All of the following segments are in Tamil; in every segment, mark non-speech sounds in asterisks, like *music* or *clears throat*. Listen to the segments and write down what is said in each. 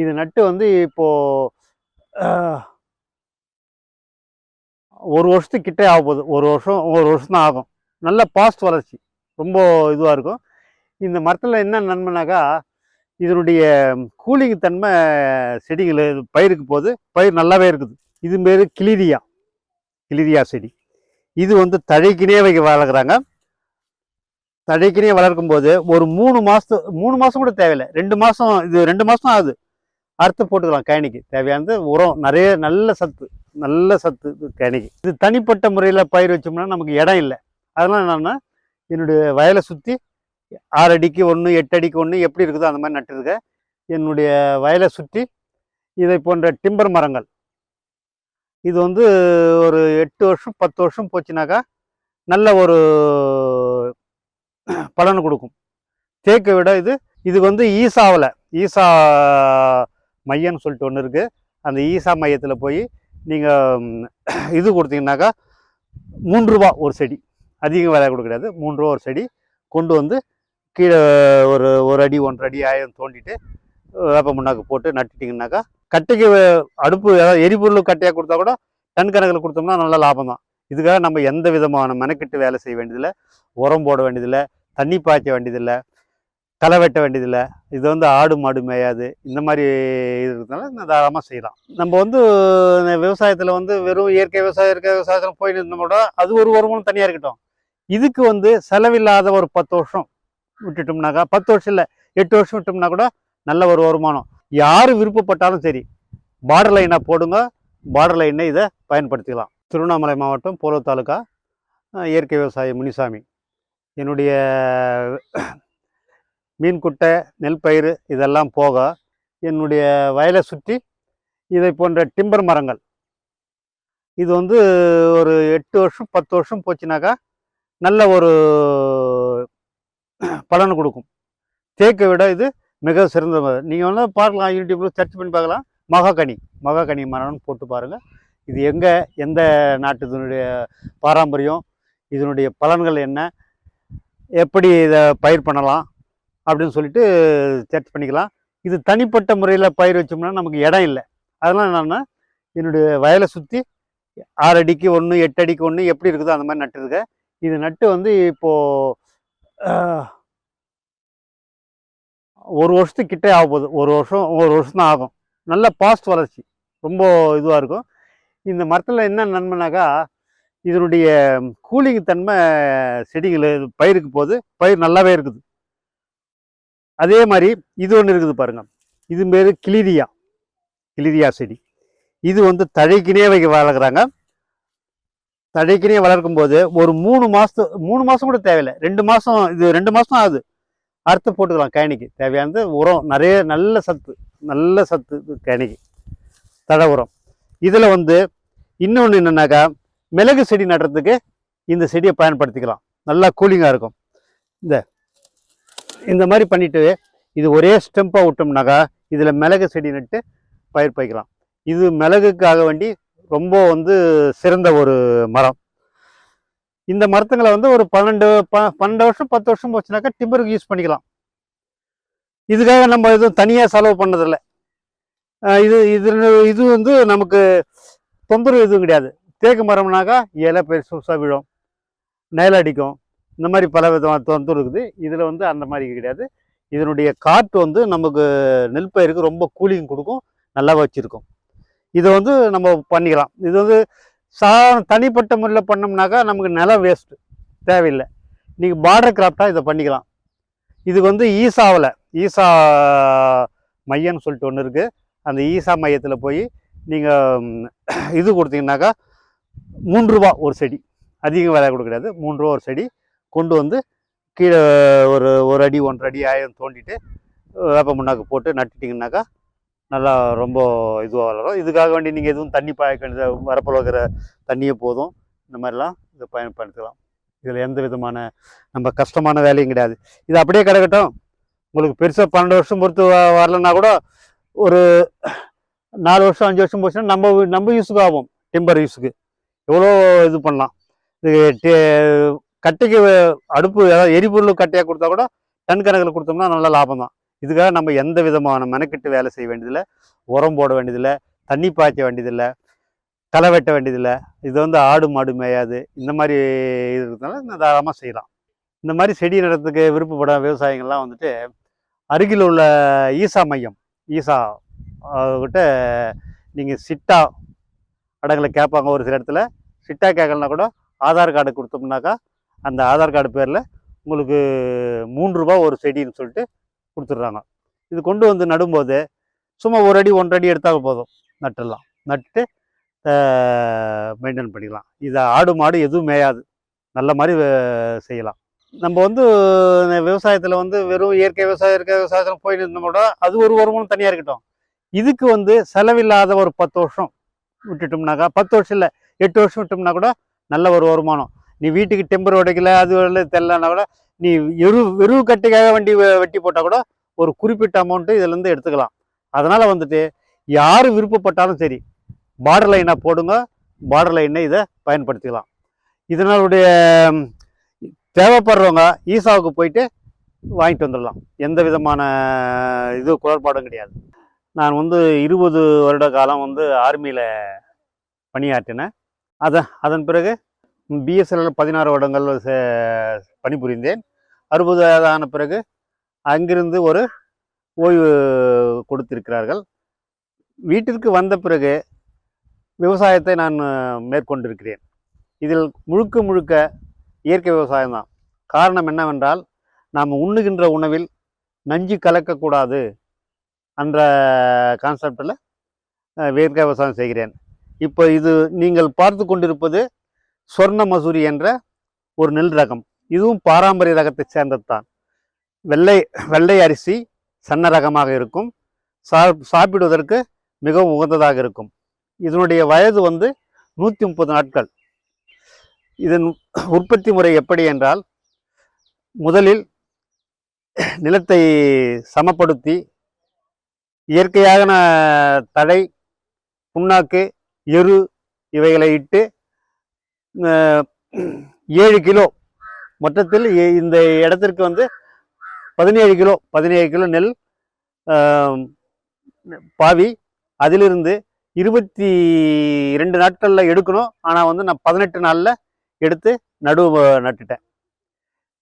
இது நட்டு வந்து இப்போது ஒரு வருஷத்துக்கு கிட்டே ஆக போகுது. ஒரு வருஷம் ஒரு வருஷம் தான் ஆகும். நல்ல பாஸ்ட் வளர்ச்சி. ரொம்ப இதுவாக இருக்கும். இந்த மரத்தில் என்ன நன்மைனாக்கா இதனுடைய கூலிங் தன்மை செடிகள் பயிருக்கு போது பயிர் நல்லாவே இருக்குது. இது பேர் கிளிரியா. கிளிரியா செடி. இது வந்து தழைக்கினே வைக்க வளர்க்குறாங்க. தழைக்கினே வளர்க்கும் போது ஒரு மூணு மாதத்து மூணு மாதம் கூட தேவையில்லை. ரெண்டு மாதம் இது ரெண்டு மாதம் ஆகுது. அறுத்து போட்டுக்கலாம் கேணிக்கு தேவையானது உரம் நிறைய நல்ல சத்து நல்ல சத்து இது கேணிக்கு இது தனிப்பட்ட முறையில் பயிர் வச்சோம்னா நமக்கு இடம் இல்லை. அதெல்லாம் என்னென்னா என்னுடைய வயலை சுற்றி ஆறு அடிக்கு ஒன்று எட்டு அடிக்கு ஒன்று எப்படி இருக்குதோ அந்த மாதிரி நட்டுருக்கேன் என்னுடைய வயலை சுற்றி இதை போன்ற டிம்பர் மரங்கள். இது வந்து ஒரு எட்டு வருஷம் பத்து வருஷம் போச்சுனாக்கா நல்ல ஒரு பலன் கொடுக்கும். தேக்கை விட இது இது வந்து ஈசாவில் ஈசா மையம்னு சொல்லிட்டு ஒன்று இருக்குது அந்த ஈசா மையத்தில் போய் நீங்கள் *clears throat* இது கொடுத்தீங்கன்னாக்கா மூன்று ரூபா ஒரு செடி. அதிகம் விலை கொடுக்கக்கூடாது மூன்று ரூபா ஒரு செடி கொண்டு வந்து கீழே ஒரு ஒரு அடி ஒன்றரை அடி ஆயிரம் தோண்டிட்டு வேப்ப முன்னாக்கு போட்டு நட்டுட்டிங்கனாக்கா கட்டைக்கு அடுப்பு ஏதாவது எரிபொருள் கட்டையாக கொடுத்தா கூட டன் கணக்கில் கொடுத்தோம்னா நல்ல லாபம் தான். இதுக்காக நம்ம எந்த விதமான மெனக்கெட்டு வேலை செய்ய வேண்டியதில்லை. உரம் போட வேண்டியதில்லை. தண்ணி பாய்ச்ச வேண்டியதில்லை. களை வெட்ட வேண்டியதில்லை. இது வந்து ஆடு மாடு மேயாது. இந்த மாதிரி இருக்கிறதுனால தாராளமாக செய்யலாம். நம்ம வந்து விவசாயத்தில் வந்து வெறும் இயற்கை விவசாயம் இருக்க விவசாயத்தில் போயிட்டு இருந்தோம் கூட அது ஒரு வருமானம் தனியாக இருக்கட்டும். இதுக்கு வந்து செலவில்லாத ஒரு பத்து வருஷம் விட்டுட்டோம்னாக்கா பத்து வருஷம் இல்லை எட்டு வருஷம் விட்டோம்னா கூட நல்ல ஒரு வருமானம். யார் விருப்பப்பட்டாலும் சரி பார்டர் லைனாக போடுங்க. பார்டர் லைனை இதை பயன்படுத்திக்கலாம். திருவண்ணாமலை மாவட்டம் போலூர் தாலுக்கா இயற்கை விவசாயி முனிசாமி. என்னுடைய மீன் குட்டை நெல் பயிர் இதெல்லாம் போக என்னுடைய வயலை சுற்றி இதை போன்ற டிம்பர் மரங்கள். இது வந்து ஒரு எட்டு வருஷம் பத்து வருஷம் போச்சுனாக்கா நல்ல ஒரு பலன் கொடுக்கும். தேக்கை விட இது மிக சிறந்த நீங்கள் வந்து பார்க்கலாம் யூடியூப்பில் சர்ச் பண்ணி பார்க்கலாம். மகாகனி மகாகனி மரம்னு போட்டு பாருங்கள் இது எங்கே எந்த நாட்டுதனுடைய பாரம்பரியம் இதனுடைய பலன்கள் என்ன எப்படி இதை பயிர் பண்ணலாம் அப்படின்னு சொல்லிட்டு சர்ச் பண்ணிக்கலாம். இது தனிப்பட்ட முறையில் பயிர் வச்சோம்னா நமக்கு இடம் இல்லை. அதெல்லாம் என்னென்னா என்னுடைய வயலை சுற்றி ஆறு அடிக்கு ஒன்று எட்டு அடிக்கு ஒன்று எப்படி இருக்குதோ அந்த மாதிரி நட்டுருக்கேன் இது நட்டு வந்து இப்போது ஒரு வருஷத்துக்கு கிட்டே ஆக போகுது. ஒரு வருஷம் ஒரு வருஷம் தான் ஆகும். நல்ல பாஸ்ட் வளர்ச்சி. ரொம்ப இதுவாக இருக்கும். இந்த மரத்தில் என்ன நன்மைனாக்கா இதனுடைய கூலிங் தன்மை செடிகள் பயிருக்கு போது பயிர் நல்லாவே இருக்குது. அதே மாதிரி இது ஒன்று இருக்குது பாருங்க. இது பேர் கிளிரியா. கிளிரியா செடி. இது வந்து தழைக்கினே வைக்க வளர்க்குறாங்க. தழைக்கினே வளர்க்கும் போது ஒரு மூணு மாதத்து மூணு மாதம் கூட தேவையில்லை. ரெண்டு மாதம் இது ரெண்டு மாதம் ஆகுது. அறுத்து போட்டுக்கலாம் கேணிக்கு. தேவையானது உரம் நிறைய நல்ல சத்து நல்ல சத்து கேணிக்கு. தழை உரம். இதில் வந்து இன்னொன்று என்னென்னாக்கா மிளகு செடி நடுறதுக்கு இந்த செடியை பயன்படுத்திக்கலாம். நல்லா கூலிங்காக இருக்கும். இந்த இந்த மாதிரி பண்ணிவிட்டு இது ஒரே ஸ்டெம்ப்பாக விட்டோம்னாக்கா இதில் மிளகு செடி நட்டு பயிர் பயிக்கலாம். இது மிளகுக்காக வேண்டி ரொம்ப வந்து சிறந்த ஒரு மரம். இந்த மரத்துங்களை வந்து ஒரு பன்னெண்டு ப பன்னெண்டு வருஷம் பத்து வருஷம் போச்சுனாக்கா டிம்பருக்கு யூஸ் பண்ணிக்கலாம். இதுக்காக நம்ம எதுவும் தனியாக செலவு பண்ணதில்லை. இது இது இது வந்து நமக்கு தொந்தரவு எதுவும் கிடையாது. தேக்கு மரம்னாக்கா இலை பெருசாக விழும். நிழல் அடிக்கும். இந்த மாதிரி பல விதமான தொந்தரவு இருக்குது இதில் வந்து அந்த மாதிரி கிடையாது. இதனுடைய காற்று வந்து நமக்கு நெல் பயிருக்கு ரொம்ப கூலிங் கொடுக்கும். நல்லா வச்சுருக்கும். இதை வந்து நம்ம பண்ணிக்கலாம். இது வந்து சா தனிப்பட்ட முறையில் பண்ணோம்னாக்கா நமக்கு நிலம் வேஸ்ட்டு தேவையில்லை. நீங்கள் பார்டர் கிராஃப்டாக இதை பண்ணிக்கலாம். இதுக்கு வந்து ஈசாவில் ஈசா மையம்னு சொல்லிட்டு ஒன்று இருக்குது அந்த ஈசா மையத்தில் போய் நீங்கள் இது கொடுத்தீங்கன்னாக்கா மூன்று ரூபா ஒரு செடி. அதிகம் விலை கொடுக்கக்கூடாது மூன்று ரூபா ஒரு செடி. கொண்டு வந்து கீழே ஒரு ஒரு அடி ஒன்றரை அடி ஆயிரம் தோண்டிட்டு வேப்ப முன்னாக்கு போட்டு நட்டுட்டிங்கனாக்கா நல்லா ரொம்ப இதுவாக வளரும். இதுக்காக வேண்டி நீங்கள் எதுவும் தண்ணி பாய்க்க வேண்டியது வரப்பில் வைக்கிற தண்ணியே போதும். இந்த மாதிரிலாம் இதை பயன்படுத்தலாம். இதில் எந்த விதமான நம்ம கஷ்டமான வேலையும் கிடையாது. இது அப்படியே கிடக்கட்டும். உங்களுக்கு பெருசாக பன்னெண்டு வருஷம் பொறுத்து வரலன்னா கூட ஒரு நாலு வருஷம் அஞ்சு வருஷம் போச்சுன்னா நம்ம நம்ம யூஸுக்கு ஆகும். டிம்பர் யூஸுக்கு எவ்வளோ இது பண்ணலாம். இது டே- கட்டைக்கு அடுப்பு ஏதாவது எரிபொருள் கட்டையாக கொடுத்தா கூட டன் கணக்கில் கொடுத்தோம்னா நல்ல லாபம் தான். இதுக்காக நம்ம எந்த விதமான மெனக்கெட்டு வேலை செய்ய வேண்டியதில்லை. உரம் போட வேண்டியதில்லை. தண்ணி பாய்ச்ச வேண்டியதில்லை. களை வெட்ட வேண்டியதில்லை. இது வந்து ஆடு மாடு மேயாது. இந்த மாதிரி இருக்கிறதுனால இந்த தாராளமாக செய்யலாம். இந்த மாதிரி செடி நடத்துக்கு விருப்பப்பட விவசாயிகள்லாம் வந்துட்டு அருகில் உள்ள ஈசா மையம் ஈசா கிட்ட நீங்கள் சிட்டா அடங்களை கேட்பாங்க ஒரு சில இடத்துல. சிட்டா கேட்கலனா கூட ஆதார் கார்டு கொடுத்தோம்னாக்கா அந்த ஆதார் கார்டு பேரில் உங்களுக்கு மூன்று ரூபா ஒரு செடின்னு சொல்லிட்டு கொடுத்துட்றாங்க. இது கொண்டு வந்து நடும்போது சும்மா ஒரு அடி ஒன்றரை அடி எடுத்தால் போதும் நட்டுடலாம் நட்டு மெயின்டைன் பண்ணிக்கலாம். இதை ஆடு மாடு எதுவும் மேயாது. நல்ல மாதிரி செய்யலாம். நம்ம வந்து விவசாயத்தில் வந்து வெறும் இயற்கை விவசாயம் இயற்கை விவசாயத்தில் போயிட்டு கூட அது ஒரு வருமானம் தனியாக இருக்கட்டும். இதுக்கு வந்து செலவில்லாத ஒரு பத்து வருஷம் விட்டுட்டோம்னாக்கா பத்து வருஷம் இல்லை எட்டு வருஷம் விட்டோம்னா கூட நல்ல ஒரு வருமானம். நீ வீட்டுக்கு டெம்பர் உடைக்கல அது வரல கூட நீ எரு வெறுவு கட்டிக்காக வண்டி வெட்டி போட்டால் கூட ஒரு குறிப்பிட்ட அமௌண்ட்டு இதுலேருந்து எடுத்துக்கலாம். அதனால் வந்துட்டு யார் விருப்பப்பட்டாலும் சரி பார்டர் லைனை போடுங்க பார்டர் லைனை இதை பயன்படுத்திக்கலாம். இதனாலுடைய தேவைப்படுறவங்க ஈசாவுக்கு போயிட்டு வாங்கிட்டு வந்துடலாம். எந்த விதமான இது குளறுபாடும் கிடையாது. நான் வந்து இருபது வருட காலம் வந்து ஆர்மியில் பணியாற்றினேன். அதை அதன் பிறகு பிஎஸ்என்எல் பதினாறு வருடங்கள் பணிபுரிந்தேன். அறுபது ஆன பிறகு அங்கிருந்து ஒரு ஓய்வு கொடுத்திருக்கிறார்கள். வீட்டிற்கு வந்த பிறகு விவசாயத்தை நான் மேற்கொண்டிருக்கிறேன். இதில் முழுக்க முழுக்க இயற்கை விவசாயம்தான் காரணம் என்னவென்றால் நாம் உண்ணுகின்ற உணவில் நஞ்சு கலக்கக்கூடாது என்ற கான்செப்டில் இயற்கை விவசாயம் செய்கிறேன். இப்போ இது நீங்கள் பார்த்து கொண்டிருப்பது சொர்ண மசூரி என்ற ஒரு நெல் ரகம். இதுவும் பாரம்பரிய ரகத்தை சேர்ந்தது தான் வெள்ளை வெள்ளை அரிசி சன்ன ரகமாக இருக்கும். சா சாப்பிடுவதற்கு மிகவும் உகந்ததாக இருக்கும். இதனுடைய வயது வந்து நூற்றி முப்பது நாட்கள். இதன் உற்பத்தி முறை எப்படி என்றால் முதலில் நிலத்தை சமப்படுத்தி இயற்கையான தழை புண்ணாக்கு எரு இவைகளை இட்டு ஏழு கிலோ. மொத்தத்தில் இந்த இடத்திற்கு வந்து பதினேழு கிலோ பதினேழு கிலோ நெல் பாவி. அதிலிருந்து இருபத்தி ரெண்டு நாட்களில் எடுக்கணும். ஆனால் வந்து நான் பதினெட்டு நாளில் எடுத்து நடுவு நட்டுட்டேன்.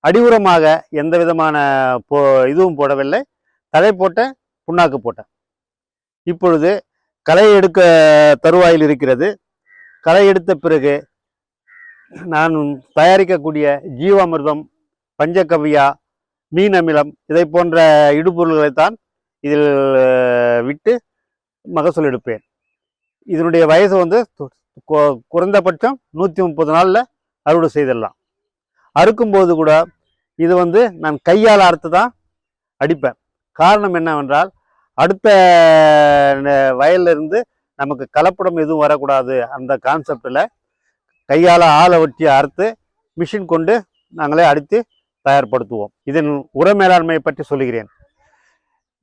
அடி உரமாக எந்த விதமான போ இதுவும் போடவில்லை. தழை போட்டேன் புண்ணாக்கு போட்டேன். இப்பொழுது களை எடுக்க தருவாயில் இருக்கிறது. களை எடுத்த பிறகு நான் தயாரிக்கக்கூடிய ஜீவாமிர்தம் பஞ்சகவ்யா மீன் அமிலம் இதை போன்ற இடுபொருள்களைத்தான் இதில் விட்டு மகசூல் எடுப்பேன். இதனுடைய வயசு வந்து குறைந்தபட்சம் நூற்றி முப்பது நாளில் அறுவடை செய்திடலாம். அறுக்கும்போது கூட இது வந்து நான் கையால் அறுத்து தான் அடிப்பேன். காரணம் என்னவென்றால் அடுத்த ந- நமக்கு கலப்படம் எதுவும் வரக்கூடாது அந்த கான்செப்டில் கையால் ஆளை வச்சு அறுத்து மிஷின் கொண்டு நாங்களே அடித்து தயார்படுத்துவோம். இதன் உர மேலாண்மையை பற்றி சொல்லுகிறேன்.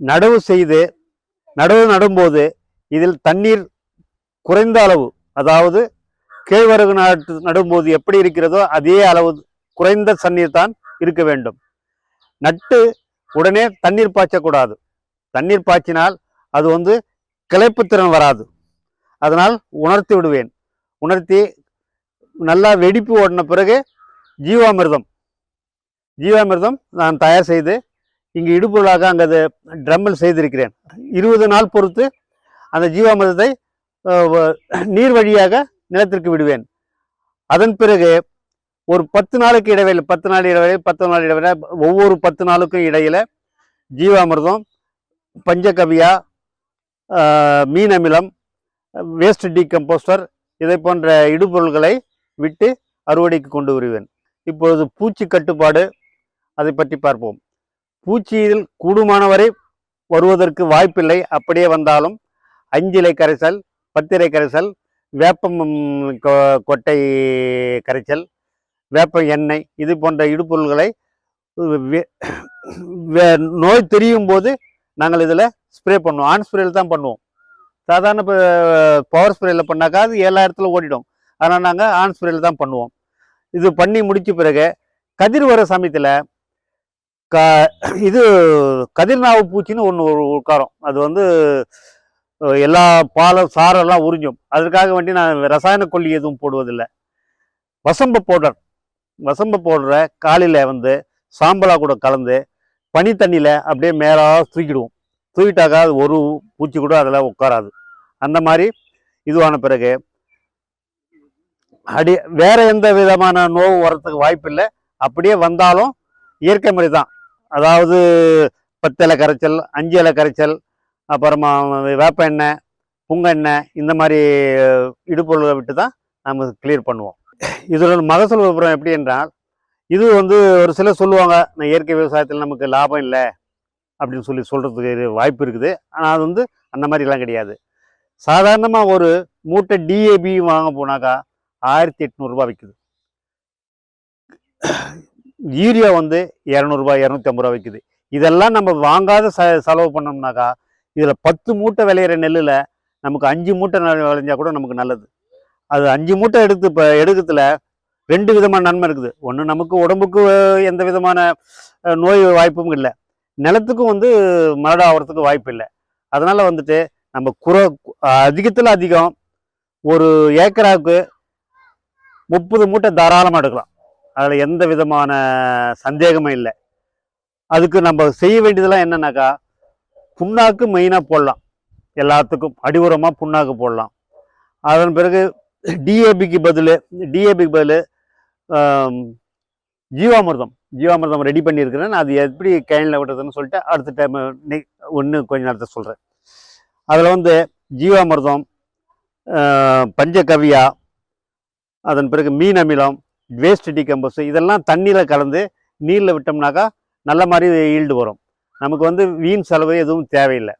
நடவு செய்து நடவு நடும்போது இதில் தண்ணீர் குறைந்த அளவு அதாவது கேழ்வரகு நாட்டு நடும்போது எப்படி இருக்கிறதோ அதே அளவு குறைந்த தண்ணீர் தான் இருக்க வேண்டும். நட்டு உடனே தண்ணீர் பாய்ச்சக்கூடாது. தண்ணீர் பாய்ச்சினால் அது வந்து கிளைப்புத்திறன் வராது. அதனால் உணர்த்தி விடுவேன். உணர்த்தி நல்லா வெடிப்பு ஓடின பிறகு ஜீவாமிர்தம். ஜீவாமிர்தம் நான் தயார் செய்து இங்கே இடுபொருளாக அங்கே அது ட்ரம்மில் செய்திருக்கிறேன். இருபது நாள் பொறுத்து அந்த ஜீவாமிர்தத்தை நீர் வழியாக நிலத்திற்கு விடுவேன். அதன் பிறகு ஒரு பத்து நாளுக்கு இடைவேளை பத்து நாள் இடைவேளை பத்து நாள் இடைவேளை ஒவ்வொரு பத்து நாளுக்கும் இடையில ஜீவாமிர்தம் பஞ்சகவியா மீன் அமிலம் வேஸ்ட் டீகம்போஸ்டர் இதை போன்ற இடுபொருள்களை விட்டு அறுவடைக்கு கொண்டு வருவேன். இப்பொழுது பூச்சி கட்டுப்பாடு அதை பற்றி பார்ப்போம். பூச்சியில் கூடுமானவரை வருவதற்கு வாய்ப்பில்லை. அப்படியே வந்தாலும் அஞ்சிலை கரைசல் பத்திரை கரைசல் வேப்பம் கொ- கொட்டை கரைச்சல் வேப்ப எண்ணெய் இது போன்ற இடுபொருள்களை வே- நோய் தெரியும் போது நாங்கள் இதில் ஸ்ப்ரே பண்ணுவோம். ஆன் ஸ்ப்ரேயில் தான் பண்ணுவோம். சாதாரண பவர் ஸ்ப்ரேயில் பண்ணாக்கா அது ஏழாயிரத்தில் ஓடிடும். அதனால் நாங்கள் ஆன் ஸ்ப்ரேயில் தான் பண்ணுவோம். இது பண்ணி முடித்த பிறகு கதிர் வர சமயத்தில் க இது கதிர்நாவு பூச்சின்னு ஒன்று ஒரு உட்காரம். அது வந்து எல்லா பாலம் சாரெல்லாம் உறிஞ்சும். அதற்காக வேண்டி நான் ரசாயன கொல்லி எதுவும் போடுவதில்லை. வசம்ப பவுடர். வசம்ப பவுடரை காலையில் வந்து சாம்பலாக கூட கலந்து பனி தண்ணியில் அப்படியே மேலாக தூக்கிடுவோம். தூக்கிட்டாக்கா அது ஒரு பூச்சி கூட அதில் உட்காராது. அந்த மாதிரி இதுவான பிறகு அடி வேறு எந்த விதமான நோவு வரத்துக்கு வாய்ப்பில்லை. அப்படியே வந்தாலும் இயற்கை முறை தான். அதாவது பத்திலை கரைச்சல் அஞ்சு இலை கரைச்சல் அப்புறமா வேப்ப எண்ணெய் புங்க எண்ணெய் இந்த மாதிரி இடுப்பொருளை விட்டு தான் நம்ம கிளியர் பண்ணுவோம். இதோட மகசூல் விபரம் எப்படி என்றால் இது வந்து ஒரு சிலர் சொல்லுவாங்க நான் இயற்கை விவசாயத்தில் நமக்கு லாபம் இல்லை அப்படின்னு சொல்லி சொல்கிறதுக்கு இது வாய்ப்பு இருக்குது. ஆனால் அது வந்து அந்த மாதிரிலாம் கிடையாது. சாதாரணமாக ஒரு மூட்டை டிஏபி வாங்க போனாக்கா ஆயிரத்தி எட்நூறுரூபா விற்குது யூரியா வந்து இரநூறுபா இரநூத்தி ஐம்பது ரூபா விற்குது இதெல்லாம் நம்ம வாங்காத ச செலவு பண்ணோம்னாக்கா இதில் பத்து மூட்டை விளையிற நெல்லில் நமக்கு அஞ்சு மூட்டை விளைஞ்சால் விளைஞ்சா கூட நமக்கு நல்லது. அது அஞ்சு மூட்டை எடுத்து இப்போ எடுக்கிறதுல ரெண்டு விதமான நன்மை இருக்குது. ஒன்று நமக்கு உடம்புக்கு எந்த விதமான நோய் வாய்ப்பும் இல்லை. நிலத்துக்கும் வந்து மரடு ஆகிறதுக்கு வாய்ப்பு இல்லை. அதனால் வந்துட்டு நம்ம குற அதிகத்தில் அதிகம் ஒரு ஏக்கராவுக்கு முப்பது மூட்டை தாராளமாக எடுக்கலாம். அதில் எந்த விதமான சந்தேகமும் இல்லை. அதுக்கு நம்ம செய்ய வேண்டியதெல்லாம் என்னன்னாக்கா புண்ணாக்கு மெயினாக போடலாம். எல்லாத்துக்கும் அடிவுரமாக புண்ணாக்கு போடலாம். அதன் பிறகு டிஏபிக்கு பதில் டிஏபிக்கு பதில் ஜீவாமிர்தம். ஜீவாமிர்தம் ரெடி பண்ணியிருக்கிறேன். அது எப்படி கேனில் விடுறதுன்னு சொல்லிட்டு அடுத்த டைம் ஒன்று கொஞ்ச நேரத்தை சொல்கிறேன் அதில் வந்து ஜீவாமிர்தம் பஞ்சகவியா அதன் பிறகு மீன் அமிலம் வேஸ்ட் டிகம்போஸ் இதெல்லாம் தண்ணியில் கலந்து நீரில் விட்டோம்னாக்கா நல்ல மாதிரி ஈல்டு வரும். நமக்கு வந்து வீண் செலவு எதுவும் தேவையில்லை.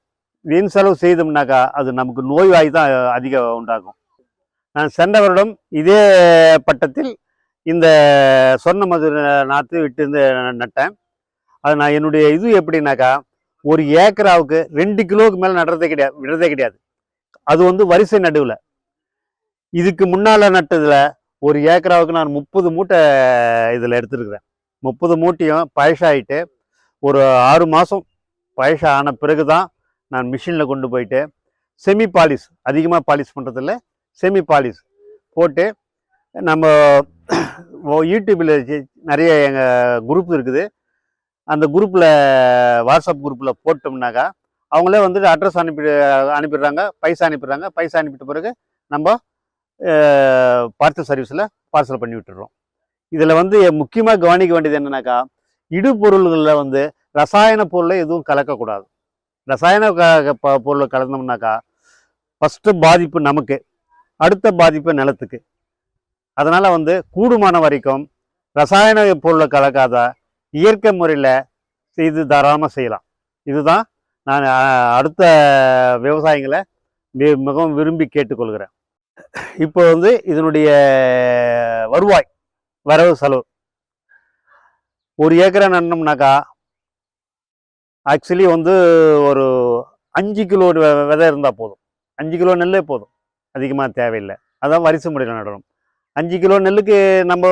வீண் செலவு செய்தோம்னாக்கா அது நமக்கு நோய்வாய் தான் அதிகம் உண்டாகும். நான் சென்ற வருடம் இதே பட்டத்தில் இந்த சொன்ன மதுர நாற்று விட்டு இருந்து நட்டேன். அது நான் என்னுடைய இது எப்படின்னாக்கா ஒரு ஏக்கராவுக்கு ரெண்டு கிலோவுக்கு மேலே நடுறதே கிடையாது விடுறதே கிடையாது. அது வந்து வரிசை நடுவில். இதுக்கு முன்னால் நட்டதில் ஒரு ஏக்கராவுக்கு நான் முப்பது மூட்டை இதில் எடுத்துருக்குறேன். முப்பது மூட்டையும் பழசாயிட்டு ஒரு ஆறு மாதம் பழச ஆன பிறகு தான் நான் மிஷினில் கொண்டு போயிட்டு செமி பாலிஷ் அதிகமாக பாலிஷ் பண்ணுறதில்ல செமி பாலிஷ் போட்டு நம்ம யூடியூப்பில் நிறைய எங்கள் குரூப் இருக்குது. அந்த குரூப்பில் வாட்ஸ்அப் குரூப்பில் போட்டோம்னாக்கா அவங்களே வந்துட்டு அட்ரஸ் அனுப்பி அனுப்பிடுறாங்க பைசா அனுப்பிடுறாங்க பைசா அனுப்பிட்ட பிறகு நம்ம பார்சல் சர்வீஸில் பார்சல் பண்ணி விட்டுடுறோம் இதில் வந்து முக்கியமாக கவனிக்க வேண்டியது என்னன்னாக்கா இடுபொருள்களில் வந்து ரசாயன பொருளை எதுவும் கலக்கக்கூடாது ரசாயன க- ப- பொருளை கலந்தோம்னாக்கா ஃபஸ்ட்டு பாதிப்பு நமக்கு அடுத்த பாதிப்பு நிலத்துக்கு. அதனால் வந்து கூடுமான வரைக்கும் ரசாயன பொருளை கலக்காத இயற்கை முறையில் செய்து தாராளமாக செய்யலாம். இதுதான் நான் அடுத்த விவசாயிகளை மிகவும் விரும்பி கேட்டுக்கொள்கிறேன். இப்போ வந்து இதனுடைய வருவாய் வரவு செலவு. ஒரு ஏக்கரை நடனம்னாக்கா ஆக்சுவலி வந்து ஒரு அஞ்சு கிலோ விதை இருந்தால் போதும். அஞ்சு கிலோ நெல்லே போதும். அதிகமாக தேவையில்லை. அதான் வரிசை முறையில் நடணும் அஞ்சு கிலோ நெல்லுக்கு நம்ம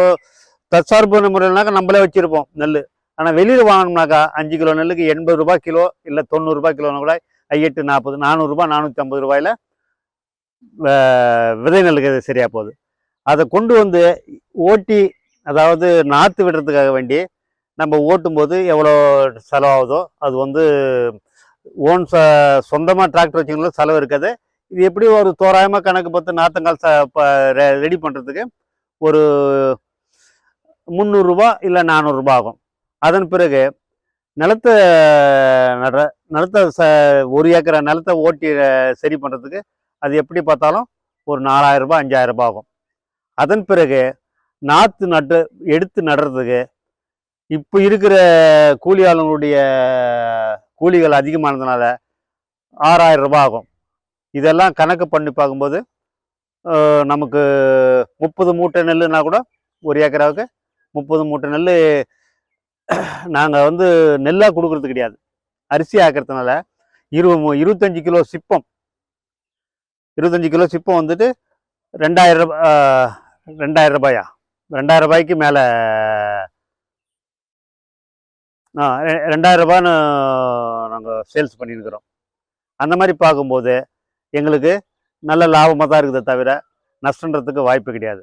தற்சார்பு முறையில்னாக்கா நம்மளே வச்சுருப்போம் நெல் ஆனால் வெளியில் வாங்கினோம்னாக்கா அஞ்சு கிலோ நெல்லுக்கு எண்பது ரூபாய் கிலோ இல்லை தொண்ணூறுரூபா கிலோன்னு கூட எட்டு நாற்பது நானூறுரூபா நானூற்றி ஐம்பது ரூபாயில் விதை நெல்லுக்கு சரியாக போகுது. அதை கொண்டு வந்து ஓட்டி அதாவது நாற்று விடுறதுக்காக வேண்டி நம்ம ஓட்டும்போது எவ்வளோ செலவாகுதோ அது வந்து ஓன் ச சொந்தமாக டிராக்டர் வச்சிங்களும் செலவு இருக்காது. இது எப்படி ஒரு தோராயமாக கணக்கு பார்த்து நாற்றங்கால் ச ரெடி பண்ணுறதுக்கு ஒரு முந்நூறுரூபா இல்லை நானூறுரூபா ஆகும். அதன் பிறகு நிலத்தை நடுற நிலத்தை ச ஒரு ஏக்கரை நிலத்தை ஓட்டி சரி பண்ணுறதுக்கு அது எப்படி பார்த்தாலும் ஒரு நாலாயிரம் ரூபாய் அஞ்சாயிரம் ஆகும். அதன் பிறகு நாற்று நட்டு எடுத்து நடுறதுக்கு இப்போ இருக்கிற கூலி ஆளுங்களுடைய கூலிகள் அதிகமானதுனால ஆறாயிரம் ரூபாய் ஆகும். இதெல்லாம் கணக்கு பண்ணி பார்க்கும்போது நமக்கு முப்பது மூட்டை நெல்லுனா கூட ஒரு ஏக்கராவுக்கு முப்பது மூட்டை நெல் நாங்கள் வந்து நெல்லாக கொடுக்கறது கிடையாது. அரிசி ஆக்கிறதுனால இரு இருபத்தஞ்சி கிலோ சிப்பம் இருபத்தஞ்சி கிலோ சிப்பம் வந்துட்டு ரெண்டாயிரம் ரூபா ரெண்டாயிரம் ரூபாயா? ரெண்டாயிரம் ரூபாய்க்கு மேலே ஆ ரெண்டாயிரம் ரூபான்னு நாங்கள் சேல்ஸ் பண்ணியிருக்கிறோம் அந்த மாதிரி பார்க்கும்போது எங்களுக்கு நல்ல லாபமாக தான் இருக்குதே தவிர நஷ்டன்றதுக்கு வாய்ப்பு கிடையாது.